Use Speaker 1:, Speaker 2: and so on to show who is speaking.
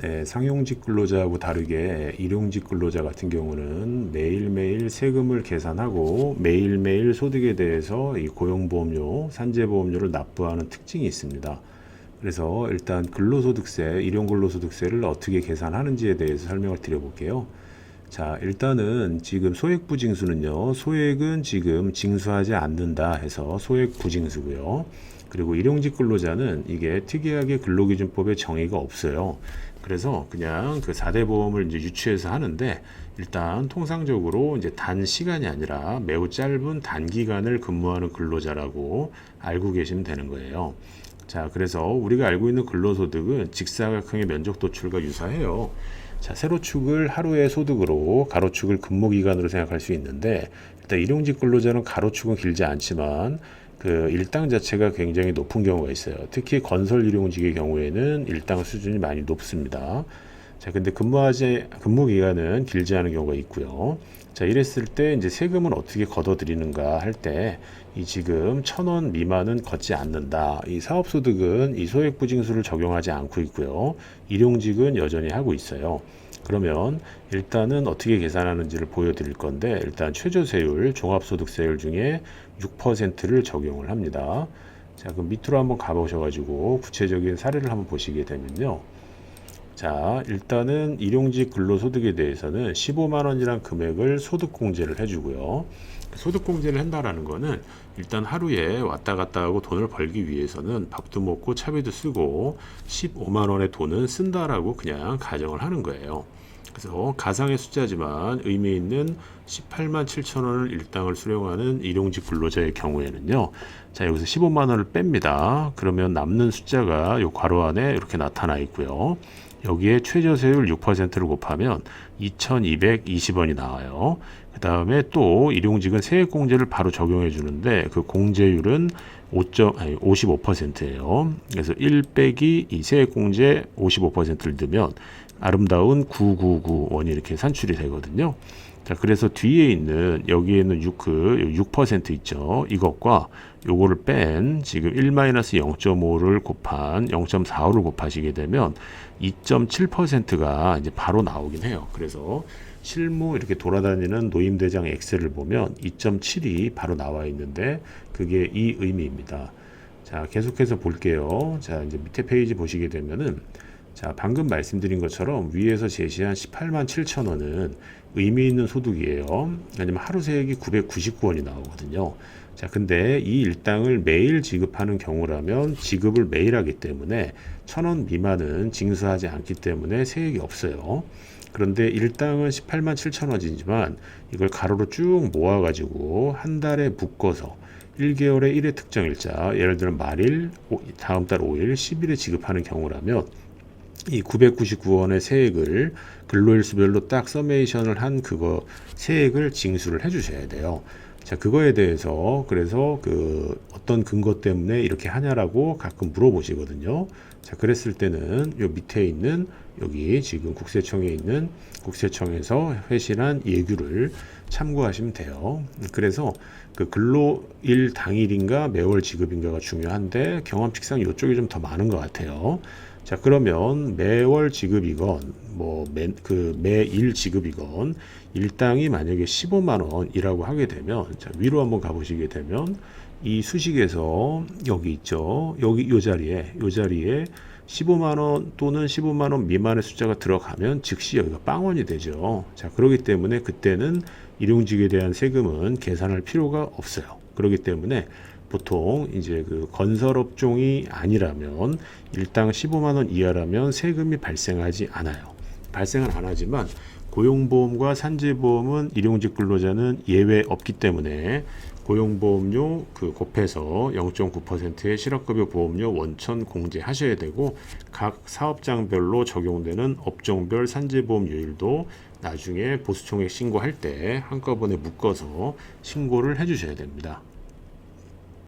Speaker 1: 네, 상용직 근로자하고 다르게 일용직 근로자 같은 경우는 매일매일 세금을 계산하고 매일매일 소득에 대해서 이 고용보험료, 산재보험료를 납부하는 특징이 있습니다. 그래서 일단 근로소득세, 일용근로소득세를 어떻게 계산하는지에 대해서 설명을 드려볼게요. 자, 일단은 지금 소액 부징수는요, 소액은 지금 징수하지 않는다 해서 소액 부징수고요. 그리고 일용직 근로자는 이게 특이하게 근로기준법에 정의가 없어요. 그래서 그냥 그 4대 보험을 이제 유치해서 하는데 일단 통상적으로 이제 단 시간이 아니라 매우 짧은 단기간을 근무하는 근로자라고 알고 계시면 되는 거예요. 자, 그래서 우리가 알고 있는 근로소득은 직사각형의 면적 도출과 유사해요. 자, 세로축을 하루의 소득으로 가로축을 근무 기간으로 생각할 수 있는데 일단 일용직 근로자는 가로축은 길지 않지만 그 일당 자체가 굉장히 높은 경우가 있어요. 특히 건설 일용직의 경우에는 일당 수준이 많이 높습니다. 자, 근데 근무하지 근무 기간은 길지 않은 경우가 있고요. 자, 이랬을 때 이제 세금은 어떻게 걷어들이는가 할 때 이 지금 천 원 미만은 걷지 않는다. 이 사업 소득은 이 소액 부징수를 적용하지 않고 있고요. 일용직은 여전히 하고 있어요. 그러면 일단은 어떻게 계산하는지를 보여드릴 건데 일단 최저세율, 종합소득세율 중에 6%를 적용을 합니다. 자, 그럼 밑으로 한번 가보셔가지고 구체적인 사례를 한번 보시게 되면요. 자, 일단은 일용직 근로소득에 대해서는 15만 원이란 금액을 소득공제를 해주고요. 소득공제를 한다라는 거는 일단 하루에 왔다 갔다 하고 돈을 벌기 위해서는 밥도 먹고 차비도 쓰고 15만 원의 돈은 쓴다라고 그냥 가정을 하는 거예요. 그래서 가상의 숫자지만 의미 있는 18만 7천 원을 일당을 수령하는 일용직 근로자의 경우에는요. 자, 여기서 15만 원을 뺍니다. 그러면 남는 숫자가 요 괄호 안에 이렇게 나타나 있고요. 여기에 최저세율 6%를 곱하면 2,220원이 나와요. 그 다음에 또 일용직은 세액공제를 바로 적용해 주는데 그 공제율은 5 아니, 55%예요. 그래서 1 빼기 이 세액공제 55%를 넣으면 아름다운 999원이 이렇게 산출이 되거든요. 자, 그래서 뒤에 있는 여기에는 6, 그, 6% 있죠. 이것과 요거를 뺀 지금 1-0.5를 곱한 0.45를 곱하시게 되면 2.7%가 이제 바로 나오긴 해요. 그래서 실무 이렇게 돌아다니는 노임대장 엑셀을 보면 2.7이 바로 나와 있는데 그게 이 의미입니다. 자, 계속해서 볼게요. 자, 이제 밑에 페이지 보시게 되면은 자, 방금 말씀드린 것처럼 위에서 제시한 18만 7천 원은 의미 있는 소득이에요. 왜냐면 하루 세액이 999원이 나오거든요. 자, 근데 이 일당을 매일 지급하는 경우라면 지급을 매일 하기 때문에 천 원 미만은 징수하지 않기 때문에 세액이 없어요. 그런데 일당은 18만 7천 원이지만 이걸 가로로 쭉 모아가지고 한 달에 묶어서 1개월에 1회 특정 일자, 예를 들어 말일, 다음 달 5일, 10일에 지급하는 경우라면 이 999원의 세액을 근로일수별로 딱 서메이션을 한 그거 세액을 징수를 해주셔야 돼요. 자, 그거에 대해서 그래서 그 어떤 근거 때문에 이렇게 하냐라고 가끔 물어보시거든요. 자, 그랬을 때는 요 밑에 있는 여기 지금 국세청에 있는 국세청에서 회신한 예규를 참고하시면 돼요. 그래서 그 근로일 당일인가 매월 지급인가가 중요한데 경험칙상 이쪽이 좀 더 많은 것 같아요. 자 그러면 매월 지급이건 뭐그 매일 지급이건 일당이 만약에 15만 원이라고 하게 되면 자 위로 한번 가보시게 되면 이 수식에서 여기 있죠? 여기 요 자리에 요 자리에 15만 원 또는 15만 원 미만의 숫자가 들어가면 즉시 여기가 빵원이 되죠. 자 그렇기 때문에 그때는 일용직에 대한 세금은 계산할 필요가 없어요. 그렇기 때문에 보통 이제 그 건설업종이 아니라면 일당 15만 원 이하라면 세금이 발생하지 않아요. 발생은 안 하지만 고용보험과 산재보험은 일용직 근로자는 예외 없기 때문에 고용보험료 그 곱해서 0.9%의 실업급여 보험료 원천 공제하셔야 되고 각 사업장별로 적용되는 업종별 산재보험료율도 나중에 보수총액 신고할 때 한꺼번에 묶어서 신고를 해주셔야 됩니다.